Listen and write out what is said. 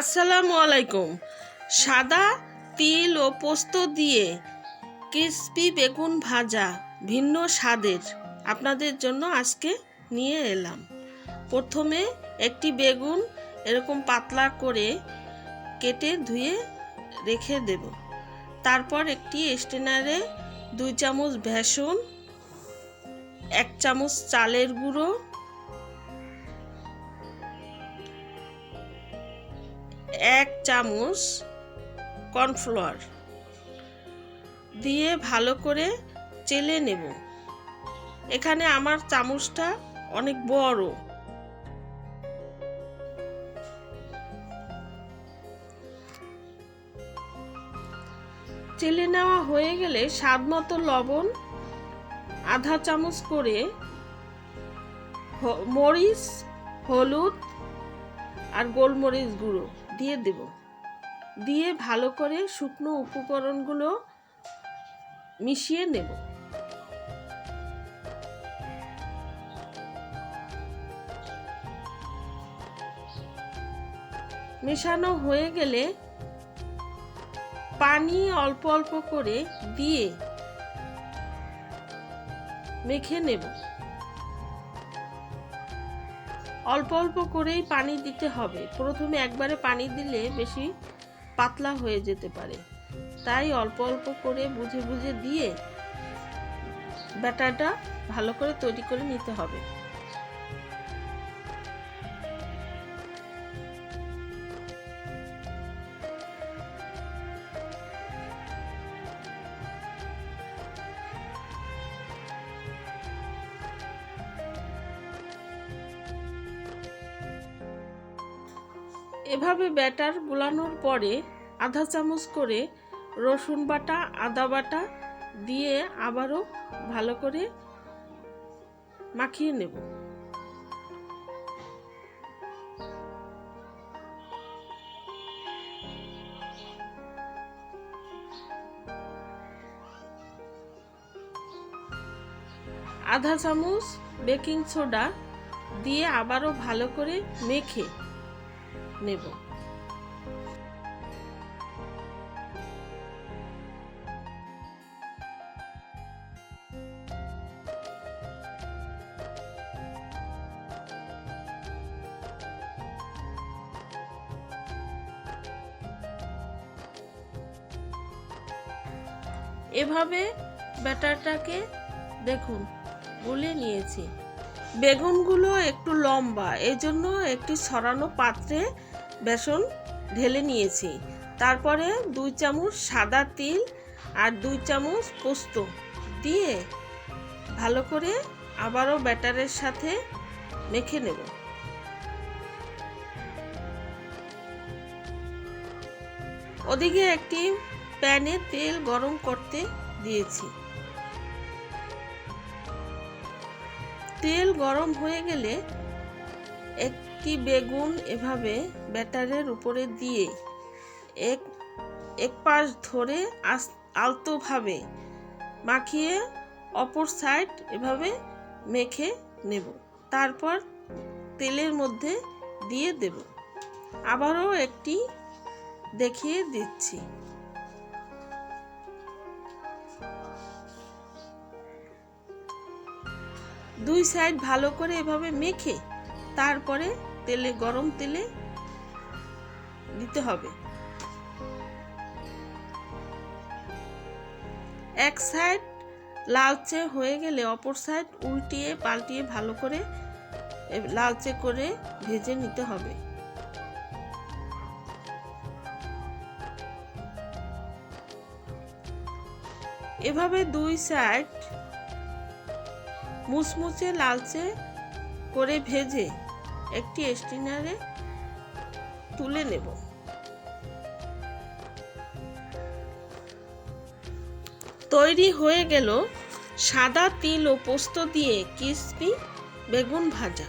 আসসালামু আলাইকুম। সাদা তিল ও পোস্ত দিয়ে ক্রিসপি বেগুন ভাজা ভিন্ন স্বাদের আপনাদের জন্য আজকে নিয়ে এলাম। প্রথমে একটি বেগুন এরকম পাতলা করে কেটে ধুয়ে রেখে দেব। তারপর একটি স্টেনারে দুই চামচ ভেসন এক চামচ চালের গুঁড়ো এক চামচ কর্নফ্লাওয়ার দিয়ে ভালো করে চেলে নেব। এখানে আমার চামচটা অনেক বড়। চেলে নেওয়া হয়ে গেলে স্বাদ মতো লবণ, আধা চামচ করে মরিচ, হলুদ আর গোলমরিচ গুঁড়ো। দিয়ে দেব। দিয়ে ভালো করে শুকনো উপকরণগুলো মিশিয়ে নেব। মেশানো হয়ে গেলে পানি অল্প অল্প করে দিয়ে মেখে নেব। অল্প অল্প করেই পানি দিতে হবে। প্রথমে একবারে পানি দিলে বেশি পাতলা হয়ে যেতে পারে। তাই অল্প অল্প করে বুঝে বুঝে দিয়ে ব্যাটারটা ভালো করে তৈরি করে নিতে হবে। এভাবে ব্যাটার গুলানোর পরে আধা চামচ করে রসুন বাটা, আদা বাটা দিয়ে আবারও ভালো করে মাখিয়ে নেব। আধা চামচ বেকিং সোডা দিয়ে আবারও ভালো করে মেখে নেব। এভাবে ব্যাটারটাকে দেখুন গুলে নিয়েছি। বেগুনগুলো একটু লম্বা এই জন্য একটি ছড়ানো পাত্রে বেসন ঢেলে নিয়েছি। তারপরে দুই চামচ সাদা তিল আর দুই চামচ পোস্ত দিয়ে ভালো করে আবারও ব্যাটারের সাথে মেখে নেব। ওদিকে একটি প্যানে তেল গরম করতে দিয়েছি। তেল গরম হয়ে গেলে একটি বেগুন এভাবে ব্যাটারের উপরে দিয়ে এক এক পাশ ধরে আস- আলতোভাবে মাখিয়ে অপর সাইড এভাবে মেখে নেব। তারপর তেলের মধ্যে দিয়ে দেব। আবারও একটি দেখিয়ে দিচ্ছি। দুই সাইড ভালো করে এভাবে মেখে তারপরে তেলে, গরম তেলে দিতে হবে। এক সাইড লালচে হয়ে গেলে অপর সাইড উল্টিয়ে পাল্টিয়ে ভালো করে লালচে করে ভেজে নিতে হবে। এভাবে দুই সাইড মুচমুচে লালচে করে ভেজে একটি স্টিনারে তুলে নেব। তৈরি হয়ে গেল সাদা তিল ও পোস্ত দিয়ে কিসপি বেগুন ভাজা।